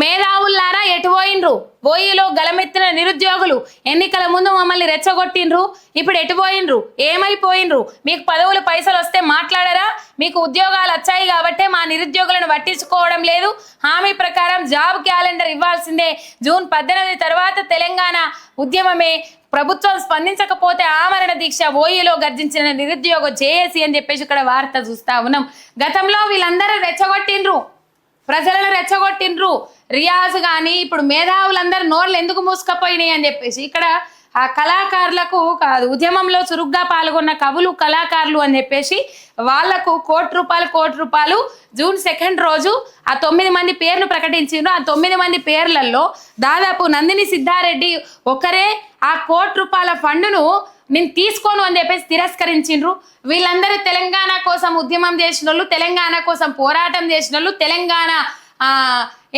మేధావుల్లారా ఎటు పోయినరు బోయిలో గలమెత్తిన నిరుద్యోగులు ఎన్నికల ముందు మమ్మల్ని రెచ్చగొట్టిండ్రు? ఇప్పుడు ఎటు పోయినరు ఏమైపోయినరు మీకు పదవులు పైసలు వస్తే మాట్లాడరా? మీకు ఉద్యోగాలు వచ్చాయి కాబట్టే మా నిరుద్యోగులను పట్టించుకోవడం లేదు. హామీ ప్రకారం జాబ్ క్యాలెండర్ ఇవ్వాల్సిందే. జూన్ పద్దెనిమిది తర్వాత తెలంగాణ ఉద్యమమే. ప్రభుత్వం స్పందించకపోతే ఆమరణ దీక్ష ఓయిలో గర్జించిన నిరుద్యోగ జేఏసీ అని చెప్పేసి ఇక్కడ వార్త చూస్తా ఉన్నాం. గతంలో వీళ్ళందరూ రెచ్చగొట్టిండ్రు. ప్రజలను రెచ్చగొట్టిండ్రు. రియాజ్ కానీ ఇప్పుడు మేధావులందరూ నోర్లు ఎందుకు మూసుకపోయినాయి అని చెప్పేసి ఇక్కడ ఆ కళాకారులకు కాదు ఉద్యమంలో చురుగ్గా పాల్గొన్న కవులు కళాకారులు అని చెప్పేసి వాళ్ళకు కోటి రూపాయలు కోటి రూపాయలు జూన్ సెకండ్ రోజు ఆ తొమ్మిది మంది పేర్లు ప్రకటించిండ్రు. ఆ తొమ్మిది మంది పేర్లలో దాదాపు నందిని సిద్ధారెడ్డి ఒకరే. ఆ కోటి రూపాయల ఫండును నేను తీసుకోను అని చెప్పేసి తిరస్కరించిండ్రు. వీళ్ళందరూ తెలంగాణ కోసం ఉద్యమం చేసిన వాళ్ళు తెలంగాణ కోసం పోరాటం చేసిన వాళ్ళు తెలంగాణ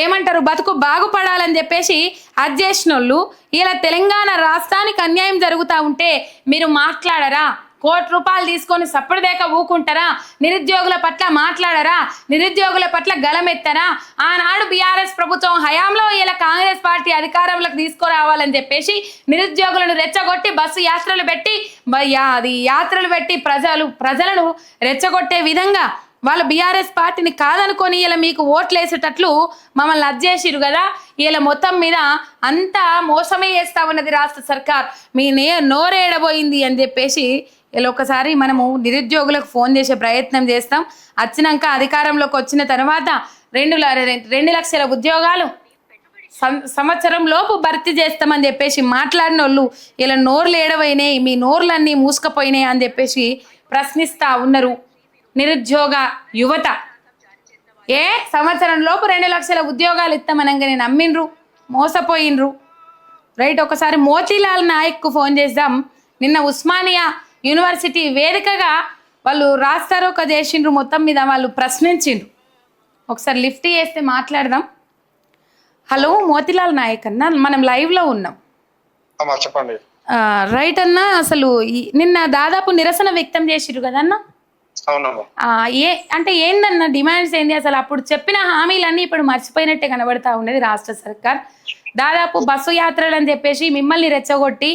ఏమంటారు? బతుకు బాగుపడాలని చెప్పేసి అది వాళ్ళు ఇలా తెలంగాణ రాష్ట్రానికి అన్యాయం జరుగుతూ ఉంటే మీరు మాట్లాడరా? కోటి రూపాయలు తీసుకొని సప్పటిదేక ఊకుంటారా? నిరుద్యోగుల పట్ల మాట్లాడరా? నిరుద్యోగుల పట్ల గలమెత్తరా? ఆనాడు బీఆర్ఎస్ ప్రభుత్వం హయాంలో ఇలా కాంగ్రెస్ పార్టీ అధికారంలోకి తీసుకురావాలని చెప్పేసి నిరుద్యోగులను రెచ్చగొట్టి బస్సు యాత్రలు పెట్టి అది యాత్రలు పెట్టి ప్రజలు ప్రజలను రెచ్చగొట్టే విధంగా వాళ్ళు బీఆర్ఎస్ పార్టీని కాదనుకొని ఇలా మీకు ఓట్లు వేసేటట్లు మమ్మల్ని అజ్జేసిరు కదా? ఇలా మొత్తం మీద అంతా మోసమే చేస్తా ఉన్నది రాష్ట్ర సర్కార్. మీ నే నోరేడబోయింది అని చెప్పేసి ఇలా ఒకసారి మనము నిరుద్యోగులకు ఫోన్ చేసే ప్రయత్నం చేస్తాం. వచ్చినాక అధికారంలోకి వచ్చిన తర్వాత రెండు రెండు లక్షల ఉద్యోగాలు సం- సంవత్సరం లోపు భర్తీ చేస్తామని చెప్పేసి మాట్లాడిన వాళ్ళు ఇలా నోర్లు ఏడవైనాయి మీ నోర్లన్నీ మూసుకపోయినాయి అని చెప్పేసి ప్రశ్నిస్తా ఉన్నారు. నిరుద్యోగ యువత. ఏ సంవత్సరం లోపు రెండు లక్షల ఉద్యోగాలు ఇస్తామనంగానే నమ్మిండ్రు మోసపోయినరు రైట్ ఒకసారి మోతీలాల్ నాయక్కు ఫోన్ చేద్దాం. నిన్న ఉస్మానియా యూనివర్సిటీ వేదికగా వాళ్ళు రాస్తారోక చేసిండ్రు మొత్తం మీద వాళ్ళు ప్రశ్నించిండ్రు. ఒకసారి లిఫ్ట్ చేస్తే మాట్లాడదాం. హలో మోతిలాల్ నాయక్ అన్న మనం లైవ్లో ఉన్నాం. చెప్పండి. రైట్ అన్న అసలు నిన్న దాదాపు నిరసన వ్యక్తం చేసిరు కదన్న? ఏ అంటే ఏందన్న డిమాండ్స్ ఏంది? అసలు అప్పుడు చెప్పిన హామీలన్నీ ఇప్పుడు మర్చిపోయినట్టే కనబడతా ఉన్నది రాష్ట్ర సర్కార్. దాదాపు బస్సు యాత్రలు అని చెప్పేసి మిమ్మల్ని రెచ్చగొట్టి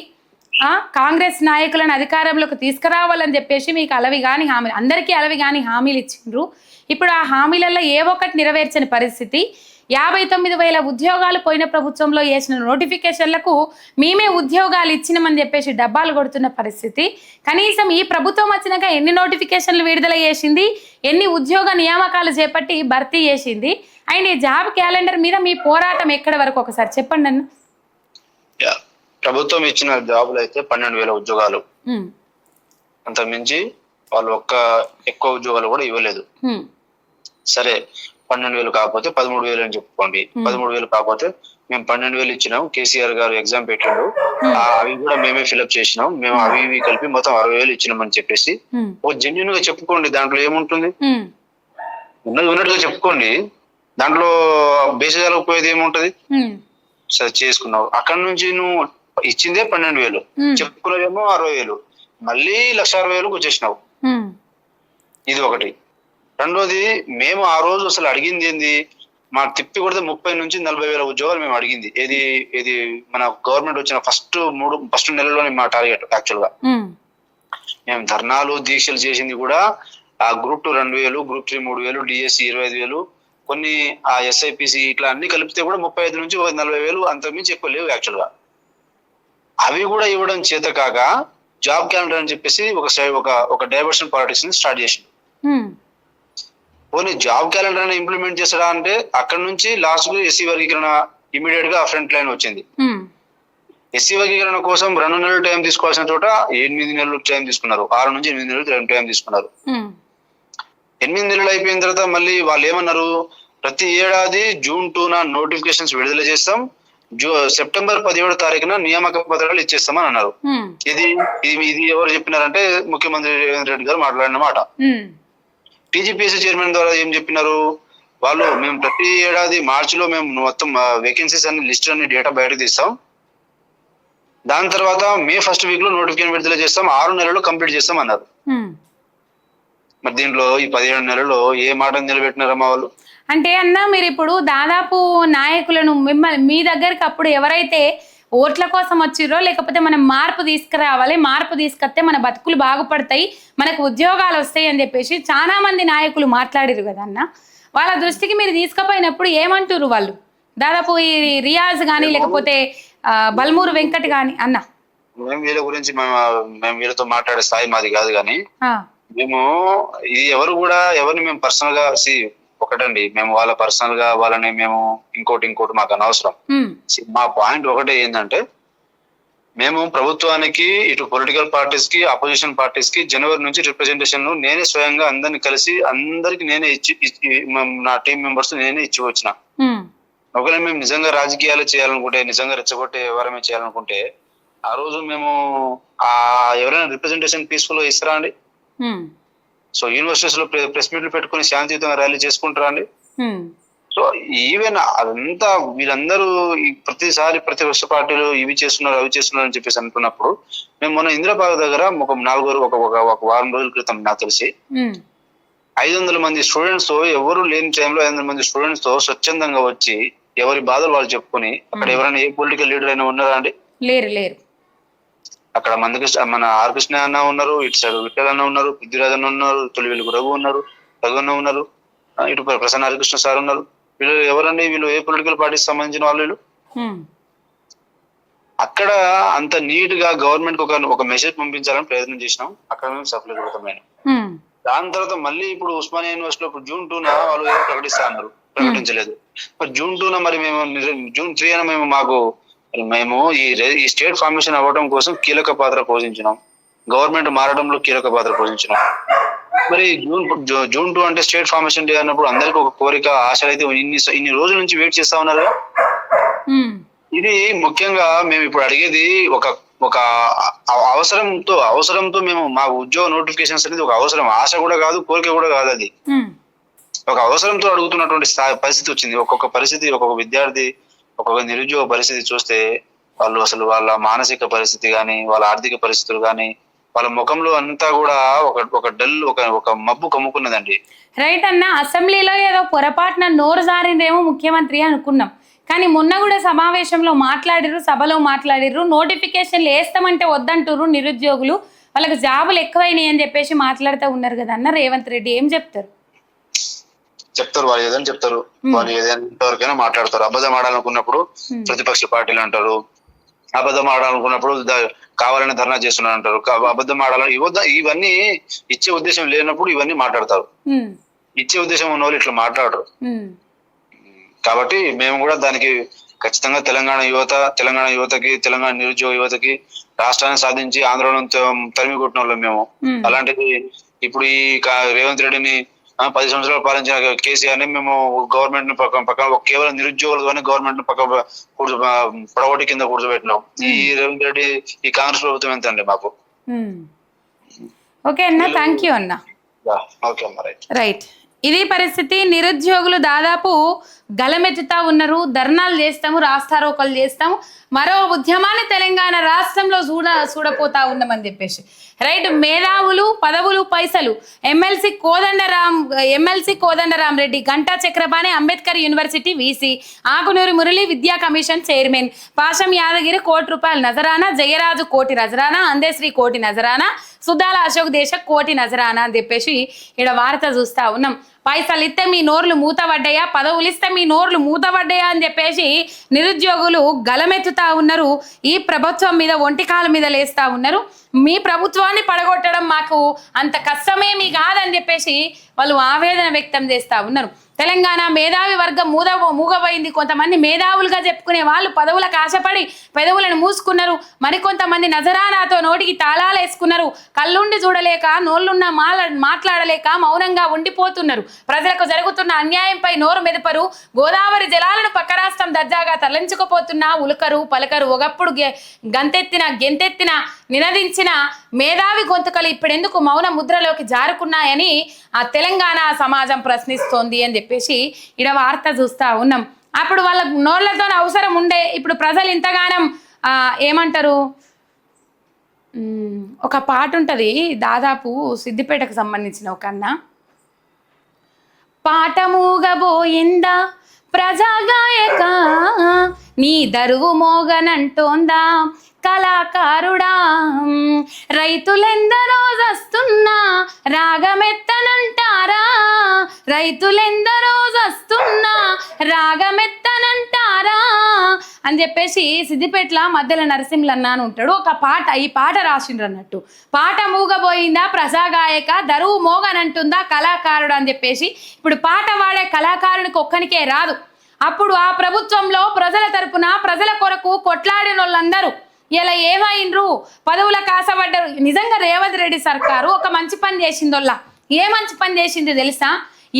ఆ, కాంగ్రెస్ నాయకులను అధికారంలోకి తీసుకురావాలని చెప్పేసి మీకు అలవి కానీ హామీలు అందరికీ అలవి కాని హామీలు ఇచ్చిండ్రు. ఇప్పుడు ఆ హామీలలో ఏ ఒక్కటి నెరవేర్చని పరిస్థితి? యాభై తొమ్మిది వేల ఉద్యోగాలు పోయిన ప్రభుత్వంలో వేసిన నోటిఫికేషన్లకు మేమే ఉద్యోగాలు ఇచ్చినామని చెప్పేసి డబ్బాలు కొడుతున్న పరిస్థితి. కనీసం ఈ ప్రభుత్వం వచ్చినాక ఎన్ని నోటిఫికేషన్లు విడుదల చేసింది ఎన్ని ఉద్యోగ నియామకాలు చేపట్టి భర్తీ చేసింది. అండ్ ఈ జాబ్ క్యాలెండర్ మీద మీ పోరాటం ఎక్కడి వరకు ఒకసారి చెప్పండి అన్న. యా. ప్రభుత్వం ఇచ్చిన జాబులు అయితే పన్నెండు వేల ఉద్యోగాలు. అంత మించి వాళ్ళు ఒక్క ఎక్కువ ఉద్యోగాలు కూడా ఇవ్వలేదు. సరే పన్నెండు వేలు కాకపోతే పదమూడు వేలు అని చెప్పుకోండి. పదమూడు వేలు కాకపోతే మేము పన్నెండు వేలు ఇచ్చినాం. కేసీఆర్ గారు ఎగ్జామ్ పెట్టాడు. అవి కూడా మేమే ఫిలప్ చేసినాం. మేము అవి ఇవి కలిపి మొత్తం అరవై వేలు ఇచ్చినాం అని చెప్పేసి ఓ జెన్యున్గా చెప్పుకోండి దాంట్లో ఏముంటుంది? ఉన్నది ఉన్నట్టుగా చెప్పుకోండి. దాంట్లో బేసిజాలకు పోయేది ఏముంటది? సరే చేసుకున్నావు. అక్కడ నుంచి నువ్వు ఇచ్చిందే పన్నెండు వేలు. చెప్పుకున్నదేమో అరవై వేలు. మళ్ళీ లక్ష అరవై వేలకు వచ్చేసినావు. ఇది ఒకటి. రెండోది మేము ఆ రోజు అసలు అడిగింది ఏంది? మా తిప్పి కొడితే ముప్పై నుంచి నలభై వేల ఉద్యోగాలు మేము అడిగింది. ఏది ఇది మన గవర్నమెంట్ వచ్చిన ఫస్ట్ మూడు ఫస్ట్ నెలలోనే మా టార్గెట్ యాక్చువల్గా. మేము ధర్నాలు దీక్షలు చేసింది కూడా ఆ గ్రూప్ టూ రెండు వేలు గ్రూప్ త్రీ మూడు వేలు డిఎస్సి ఇరవై ఐదు వేలు కొన్ని ఆ ఎస్ఐపిసి ఇట్లా అన్ని కలిపితే కూడా ముప్పై ఐదు నుంచి నలభై వేలు అంతకుమించి ఎక్కువ లేవు యాక్చువల్గా. అవి కూడా ఇవ్వడం చేత కాక జాబ్ క్యాలెండర్ అని చెప్పేసి ఒక ఒక ఒక డైవర్షన్ పాలిటిక్స్ని స్టార్ట్ చేసింది పోనీ జాబ్ క్యాలెండర్ అని ఇంప్లిమెంట్ చేస్తాడా అంటే అక్కడ నుంచి లాస్ట్కు ఎస్సీ వర్గీకరణ ఇమీడియట్గా ఫ్రంట్ లైన్ వచ్చింది. ఎస్సీ వర్గీకరణ కోసం రెండు నెలలు టైం తీసుకోవాల్సిన చోట ఎనిమిది నెలలు టైం తీసుకున్నారు. ఆరు నుంచి ఎనిమిది నెలలు టైం తీసుకున్నారు. ఎనిమిది నెలలు అయిపోయిన తర్వాత మళ్ళీ వాళ్ళు ఏమన్నారు? ప్రతి ఏడాది జూన్ టూన నోటిఫికేషన్స్ విడుదల చేస్తాం. జూ సెప్టెంబర్ పదిహేడు తారీఖున నియామక పత్రాలు ఇచ్చేస్తామని అన్నారు. ఇది ఇది ఎవరు చెప్పినారంటే ముఖ్యమంత్రి రేవంత్ రెడ్డి గారు మాట్లాడిన మాట. టీజీపీఎస్సీ చైర్మన్ ద్వారా ఏం చెప్పినారు? వాళ్ళు మేము ప్రతి ఏడాది మార్చిలో మేము మొత్తం వేకెన్సీస్ అన్ని లిస్ట్ అన్ని డేటా బయటకు తీస్తాం. దాని తర్వాత మే ఫస్ట్ వీక్లో నోటిఫికేషన్ విడుదల చేస్తాం. ఆరు నెలలు కంప్లీట్ చేస్తాం అన్నారు. మరి దీంట్లో ఈ పదిహేడు నెలల్లో ఏ మాట నిలబెట్టినారమ్మా వాళ్ళు? అంటే అన్న మీరు ఇప్పుడు దాదాపు నాయకులను మిమ్మల్ని మీ దగ్గరికి అప్పుడు ఎవరైతే ఓట్ల కోసం వచ్చిర్రో లేకపోతే మనం మార్పు తీసుకురావాలి మార్పు తీసుకొస్తే మన బతుకులు బాగుపడతాయి మనకు ఉద్యోగాలు వస్తాయి అని చెప్పేసి చాలా మంది నాయకులు మాట్లాడిరు కదా అన్న. వాళ్ళ దృష్టికి మీరు తీసుకుపోయినప్పుడు ఏమంటారు వాళ్ళు? దాదాపు ఈ రియాజ్ కానీ లేకపోతే బల్మూరు వెంకట్ కానీ అన్న. మేము వీళ్ళ గురించి మేము వీళ్ళతో మాట్లాడే స్థాయి మాది కాదు కానీ మేము ఇది ఎవరు కూడా ఎవరిని మేము పర్సనల్గా ఒకటండి. మేము వాళ్ళ పర్సనల్గా వాళ్ళని మేము ఇంకోటి ఇంకోటి మాకు అనవసరం. మా పాయింట్ ఒకటే ఏంటంటే మేము ప్రభుత్వానికి ఇటు పొలిటికల్ పార్టీస్కి అపోజిషన్ పార్టీస్కి జనవరి నుంచి రిప్రజెంటేషన్ నేనే స్వయంగా అందరిని కలిసి అందరికి నేనే ఇచ్చి నా టీం మెంబర్స్ నేనే ఇచ్చి వచ్చిన. ఒకవేళ మేము నిజంగా రాజకీయాలు చేయాలనుకుంటే నిజంగా రెచ్చగొట్టే ఎవరమే చేయాలనుకుంటే ఆ రోజు మేము ఆ ఎవరైనా రిప్రజెంటేషన్ పీస్ఫుల్గా ఇస్తారా అండి? సో యూనివర్సిటీస్లో ప్రెస్ మీట్లు పెట్టుకుని శాంతియుతంగా ర్యాలీ చేసుకుంటారా అండి? ఉమ్, సో ఈవెన్ అదంతా వీళ్ళందరూ ప్రతిసారి ప్రతిపక్ష పార్టీలు ఇవి చేస్తున్నారు అవి చేస్తున్నారు అని చెప్పేసి అంటున్నప్పుడు మేము మొన్న ఇంద్రబాగ్ దగ్గర ఒక నాలుగు ఒక ఒక వారం రోజుల క్రితం నాకు తెలిసి ఉమ్, ఐదు వందల మంది స్టూడెంట్స్తో ఎవరు లేని టైంలో ఐదు వందల మంది స్టూడెంట్స్తో స్వచ్ఛందంగా వచ్చి ఎవరి బాధలు వాళ్ళు చెప్పుకొని అక్కడ ఎవరైనా ఏ పొలిటికల్ లీడర్ అయినా ఉన్నారా అండి? లేరు లేరు. అక్కడ మందకృష్ణ మన ఆర్ కృష్ణ అన్న ఉన్నారు ఇటు సైడ్ విఠల్ అన్న ఉన్నారు పృథ్వీరాజ్ అన్న ఉన్నారు తొలి వెలుగు రఘు ఉన్నారు రఘు అన్న ఉన్నారు ఇటు ప్రసన్న హరికృష్ణ సార్ ఉన్నారు. వీళ్ళు ఎవరండి? వీళ్ళు ఏ పొలిటికల్ పార్టీకి సంబంధించిన వాళ్ళు వీళ్ళు? అక్కడ అంత నీట్గా గవర్నమెంట్ ఒక ఒక మెసేజ్ పంపించాలని ప్రయత్నం చేసినాం. అక్కడ మేము సఫలీకృతమైన దాని తర్వాత మళ్ళీ ఇప్పుడు ఉస్మానియా యూనివర్సిటీలో ఇప్పుడు జూన్ టూన వాళ్ళు ఏదో ప్రకటిస్తా అన్నారు ప్రకటించలేదు. మరి జూన్ టూన మరి మేము జూన్ త్రీ అని మేము మాకు మేము ఈ ఈ స్టేట్ ఫార్మేషన్ అవ్వడం కోసం కీలక పాత్ర పోషించినాం. గవర్నమెంట్ మారడంలో కీలక పాత్ర పోషించినాం. మరి జూన్ జూన్ టూ అంటే స్టేట్ ఫార్మేషన్ డే అన్నప్పుడు అందరికీ ఒక కోరిక ఆశ అయితే ఇన్ని ఇన్ని రోజుల నుంచి వెయిట్ చేస్తా ఉన్నారు ఇది ముఖ్యంగా మేము ఇప్పుడు అడిగేది ఒక ఒక అవసరంతో అవసరంతో మేము మా ఉద్యోగ నోటిఫికేషన్స్ అనేది ఒక అవసరం. ఆశ కూడా కాదు కోరిక కూడా కాదు అది. ఒక అవసరంతో అడుగుతున్నటువంటి పరిస్థితి వచ్చింది. ఒక్కొక్క పరిస్థితి ఒక్కొక్క విద్యార్థి ఒక్కొక్క నిరుద్యోగ పరిస్థితి చూస్తే వాళ్ళు అసలు వాళ్ళ మానసిక పరిస్థితి కానీ వాళ్ళ ఆర్థిక పరిస్థితులు కానీ వాళ్ళ ముఖంలో అంతా కూడా ఒక ఒక డల్ ఒక ఒక మబ్బు కమ్ముకున్నదండి. రైట్ అన్న అసెంబ్లీలో ఏదో పొరపాటున నోరు జారిందేమో ముఖ్యమంత్రి అనుకున్నాం. కానీ మొన్న కూడా సమావేశంలో మాట్లాడిర్రు సభలో మాట్లాడిర్రు నోటిఫికేషన్లు వేస్తామంటే వద్దంటుర్రు నిరుద్యోగులు. వాళ్ళకి జాబులు ఎక్కువైనాయి అని చెప్పేసి మాట్లాడుతూ ఉన్నారు కదా అన్న రేవంత్ రెడ్డి ఏం చెప్తారు? చెప్తారు వాళ్ళు ఏదైనా చెప్తారు. వాళ్ళు ఏదైనా ఎంతవరకైనా మాట్లాడతారు. అబద్ధం ఆడాలనుకున్నప్పుడు. ప్రతిపక్ష పార్టీలు అంటారు. అబద్ధం ఆడాలనుకున్నప్పుడు కావాలని ధర్నా చేస్తున్నారు అంటారు. అబద్ధం ఆడాలని ఇవన్నీ ఇచ్చే ఉద్దేశం లేనప్పుడు ఇవన్నీ మాట్లాడతారు. ఇచ్చే ఉద్దేశం ఉన్న వాళ్ళు ఇట్లా మాట్లాడరు. కాబట్టి మేము కూడా దానికి ఖచ్చితంగా తెలంగాణ యువత తెలంగాణ యువతకి తెలంగాణ నిరుద్యోగ యువతకి రాష్ట్రాన్ని సాధించి ఆందోళన తరిమి కొట్టిన వాళ్ళం మేము అలాంటిది ఇప్పుడు ఈ రేవంత్ రెడ్డిని పది సంవత్సరాలు పాలించిన కేసీఆర్ని మేము గవర్నమెంట్ని పక్కన పక్కన కేవలం నిరుద్యోగులుగానే గవర్నమెంట్ని పక్క కూర్చో పొడవటి కింద కూర్చోబెట్టినాం. ఈ రేవంత్ రెడ్డి ఈ కాంగ్రెస్ ప్రభుత్వం ఎంత అండి మాకు. ఓకే అన్న థ్యాంక్ యూ అన్న. ఓకే అమ్మా రైట్. రైట్ ఇది పరిస్థితి నిరుద్యోగులు దాదాపు గలమెత్తుతా ఉన్నారు. ధర్నాలు చేస్తాము రాస్తారోకలు చేస్తాము. మరో ఉద్యమాన్ని తెలంగాణ రాష్ట్రంలో చూడ చూడపోతా ఉన్నామని చెప్పేసి. రైట్ మేధావులు పదవులు పైసలు. MLC Kodandaram MLC Kodandaram Reddy Ganta Chakrapani Ambedkar university VC Akunuri Murali విద్యా కమిషన్ చైర్మన్ పాషం యాదగిరి కోటి రూపాయల నజరానా జయరాజు కోటి నజరానా అందేశ్రీ కోటి నజరానా సుధాల అశోక్ దేశ కోటి నజరానా అని చెప్పేసి ఇక్కడ వార్త చూస్తా ఉన్నాం. పైసలు ఇస్తే మీ నోర్లు మూతపడ్డాయా పదవులు ఇస్తే మీ నోర్లు మూతపడ్డాయా అని చెప్పేసి నిరుద్యోగులు గలమెత్తుతా ఉన్నారు. ఈ ప్రభుత్వం మీద ఒంటికాల మీద లేస్తా ఉన్నారు. మీ ప్రభుత్వాన్ని పడగొట్టడం మాకు అంత కష్టమేమీ కాదని చెప్పేసి వాళ్ళు ఆవేదన వ్యక్తం చేస్తా ఉన్నారు. తెలంగాణ మేధావి వర్గం మూద మూగబోయింది. కొంతమంది మేధావులుగా చెప్పుకునే వాళ్ళు పదవులకు ఆశపడి పెదవులను మూసుకున్నారు. మరికొంతమంది నజరానాతో నోటికి తాళాలు వేసుకున్నారు కళ్ళుండి చూడలేక నోళ్ళున్న మాట్లాడలేక మౌనంగా ఉండిపోతున్నారు. ప్రజలకు జరుగుతున్న అన్యాయంపై నోరు మెదపరు. గోదావరి జలాలను పక్క రాష్ట్రం దర్జాగా తరలించుకుపోతున్న ఉలకరు పలకరు ఒకప్పుడు గె- గంతెత్తిన గెంతెత్తిన నినదించిన మేధావి గొంతుకలు ఇప్పుడెందుకు మౌన ముద్రలోకి జారుకున్నాయని ఆ తెలంగాణ సమాజం ప్రశ్నిస్తోంది అని చెప్పేసి ఇడ వార్త చూస్తా ఉన్నాం. అప్పుడు వాళ్ళ నోళ్ళతో అవసరం ఉండే ఇప్పుడు ప్రజలు ఇంతగానం ఏమంటారు? ఒక పాట ఉంటుంది దాదాపు సిద్దిపేటకు సంబంధించిన ఒక అన్న. పాఠమూగబోయిందా ప్రజాగాయక నీ దరువు మోగనంటోందా? కళాకారుడా. రైతులెందరో వస్తున్నా రాగమెత్తనంటారా? రైతులెందరో వస్తున్నా రాగమెత్తనంటారా? అని చెప్పేసి సిద్దిపేటల మధ్యలో నరసింహలన్న అని ఉంటాడు. ఒక పాట ఈ పాట రాసిండ్రు అన్నట్టు. పాట మూగబోయిందా? ప్రజాగాయక. దరువు మోగనంటుందా? కళాకారుడు అని చెప్పేసి. ఇప్పుడు పాట వాడే కళాకారునికి ఒక్కనికే రాదు. అప్పుడు ఆ ప్రభుత్వంలో ప్రజల తరపున ప్రజల కొరకు కొట్లాడిన వాళ్ళందరూ ఇలా ఏమైండ్రు? పదవుల కాసబడ్డరు నిజంగా రేవంత్ రెడ్డి సర్కారు ఒక మంచి పని చేసిందోళ్ళ. ఏ మంచి పని చేసింది తెలుసా?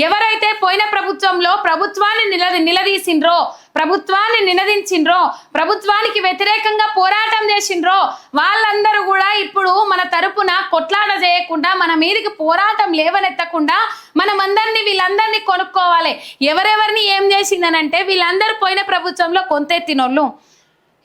ఎవరైతే పోయిన ప్రభుత్వంలో ప్రభుత్వాన్ని నిల నిలదీసిండ్రో ప్రభుత్వాన్ని నినదించిండ్రో ప్రభుత్వానికి వ్యతిరేకంగా పోరాటం చేసిండ్రో వాళ్ళందరూ కూడా ఇప్పుడు తరపున కొట్లాట చేయకుండా మన మీదకి పోరాటం లేవనెత్తకుండా మనమందరినీ వీళ్ళందరినీ కొనుక్కోవాలి. ఎవరెవరిని ఏం చేసిందనంటే వీళ్ళందరూ పోయిన ప్రభుత్వంలో కొంతెత్తినోళ్ళు.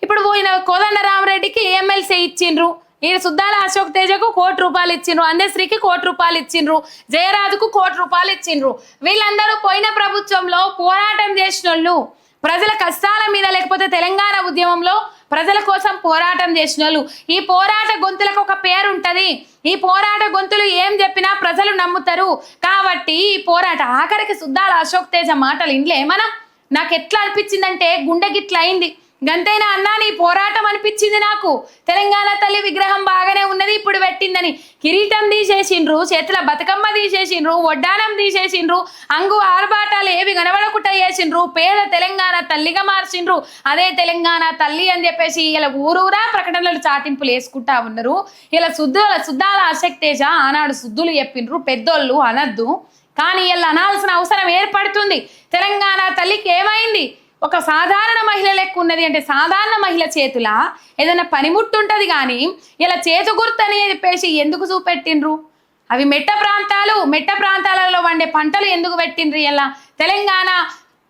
ఇప్పుడు పోయిన కోదండరామరెడ్డికి ఎమ్మెల్సీ ఇచ్చిండ్రు. ఈయన సుద్దాల అశోక్ తేజకు కోటి రూపాయలు ఇచ్చిండ్రు. అందశ్రీకి కోటి రూపాయలు ఇచ్చిండ్రు. జయరాజుకు కోటి రూపాయలు ఇచ్చిండ్రు. వీళ్ళందరూ పోయిన ప్రభుత్వంలో పోరాటం చేసిన వాళ్ళు ప్రజల కష్టాల మీద లేకపోతే తెలంగాణ ఉద్యమంలో ప్రజల కోసం పోరాటం చేసిన వాళ్ళు ఈ పోరాట గొంతులకు ఒక పేరు ఉంటుంది. ఈ పోరాట గొంతులు ఏం చెప్పినా ప్రజలు నమ్ముతారు. కాబట్టి ఈ పోరాట ఆఖరికి సుద్దాల అశోక్ తేజ మాటలు ఇంట్లో ఏమన్నా నాకు ఎట్లా అనిపించిందంటే గుండె గిట్ల అయింది. గంతైనా అన్నా నీ పోరాటం అనిపించింది నాకు. తెలంగాణ తల్లి విగ్రహం బాగానే ఉన్నది ఇప్పుడు పెట్టిందని. కిరీటం తీసేసిండ్రు చేతుల బతుకమ్మ తీసేసిండ్రు వడ్డానం తీసేసిండ్రు అంగు ఆర్భాటాలు ఏవి కనబడకుండా చేసిండ్రు పేద తెలంగాణ తల్లిగా మార్చిండ్రు అదే తెలంగాణ తల్లి అని చెప్పేసి ఇలా ఊరూరా ప్రకటనలు చాటింపులు వేసుకుంటా ఉన్నారు. ఇలా శుద్ధుల శుద్ధాల ఆసక్తేజ? ఆనాడు శుద్ధులు చెప్పిండ్రు పెద్దోళ్ళు అనద్దు. కానీ ఇలా అనాల్సిన అవసరం ఏర్పడుతుంది. తెలంగాణ తల్లికి ఏమైంది? ఒక సాధారణ మహిళ లెక్క ఉన్నది అంటే సాధారణ మహిళ చేతుల ఏదైనా పనిముట్టు ఉంటుంది కానీ ఇలా చేతు గుర్తు అని చెప్పేసి ఎందుకు చూపెట్టిండ్రు? అవి మెట్ట ప్రాంతాలు మెట్ట ప్రాంతాలలో వండే పంటలు ఎందుకు పెట్టిండ్రు? ఇలా తెలంగాణ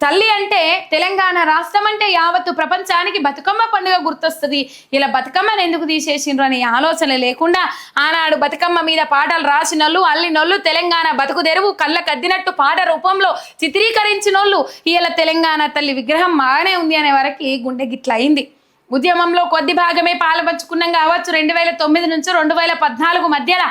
తల్లి అంటే తెలంగాణ రాష్ట్రం అంటే యావత్తు ప్రపంచానికి బతుకమ్మ పండుగ గుర్తొస్తుంది. ఇలా బతుకమ్మను ఎందుకు తీసేసిండ్రు అనే ఆలోచన లేకుండా ఆనాడు బతుకమ్మ మీద పాటలు రాసినోళ్ళు అల్లినోళ్ళు తెలంగాణ బతుకు తెరువు కళ్ళ కద్దినట్టు పాట రూపంలో చిత్రీకరించినోళ్ళు. ఇలా తెలంగాణ తల్లి విగ్రహం బాగానే ఉంది అనే వరకు గుండె గిట్ల అయింది ఉద్యమంలో కొద్ది భాగమే పాల్పంచుకున్నాం కావచ్చు రెండు వేల తొమ్మిది నుంచి రెండు వేల పద్నాలుగు మధ్యలో.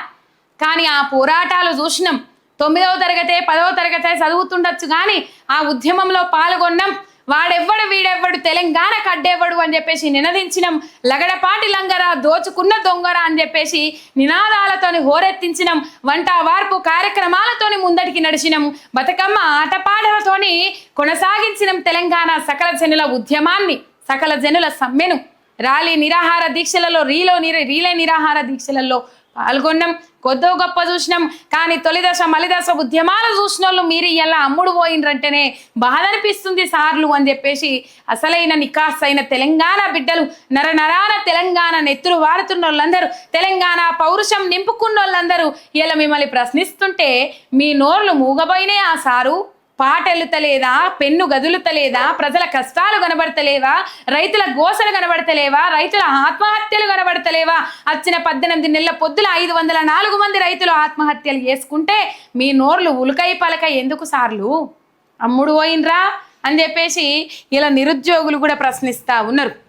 కానీ ఆ పోరాటాలు చూసినాం. తొమ్మిదవ తరగతే పదవ తరగతే చదువుతుండొచ్చు కానీ ఆ ఉద్యమంలో పాల్గొన్నాం వాడెవ్వడు వీడెవ్వడు తెలంగాణ కడ్డెవ్వడు అని చెప్పేసి నినదించినాం. లగడపాటి లంగరా దోచుకున్న దొంగరా అని చెప్పేసి నినాదాలతోని హోరెత్తించినాం. వంట వార్పు కార్యక్రమాలతోని ముందటికి నడిచినాం. బతుకమ్మ ఆటపాటలతోని కొనసాగించినాం తెలంగాణ సకల జనుల ఉద్యమాన్ని సకల జనుల సమ్మెను. ర్యాలీ నిరాహార దీక్షలలో రీలో నిర రీలే నిరాహార దీక్షలలో పాల్గొన్నాం కొద్దో గొప్ప చూసినాం కానీ తొలిదశ మలిదశ ఉద్యమాలు చూసిన వాళ్ళు మీరు ఇలా అమ్ముడు పోయినరంటేనే బాధ అనిపిస్తుంది సార్లు అని చెప్పేసి అసలైన నికాస్ అయిన తెలంగాణ బిడ్డలు నర నరాన తెలంగాణ నెత్తులు వాడుతున్న వాళ్ళందరూ తెలంగాణ పౌరుషం నింపుకున్న వాళ్ళందరూ ఇలా మిమ్మల్ని ప్రశ్నిస్తుంటే మీ నోర్లు మూగబోయినే ఆ సారు? పాట ఎల్లుతలేదా పెన్ను గదులుతలేదా? ప్రజల కష్టాలు కనబడతలేవా? రైతుల గోసలు కనబడతలేవా? రైతుల ఆత్మహత్యలు కనబడతలేవా? వచ్చిన పద్దెనిమిది నెలల పొద్దుల ఐదు వందల నాలుగు మంది రైతులు ఆత్మహత్యలు చేసుకుంటే మీ నోర్లు ఉలకై పలక ఎందుకు సార్లు? అమ్ముడు పోయినరా అని చెప్పేసి ఇలా నిరుద్యోగులు కూడా ప్రశ్నిస్తా ఉన్నారు.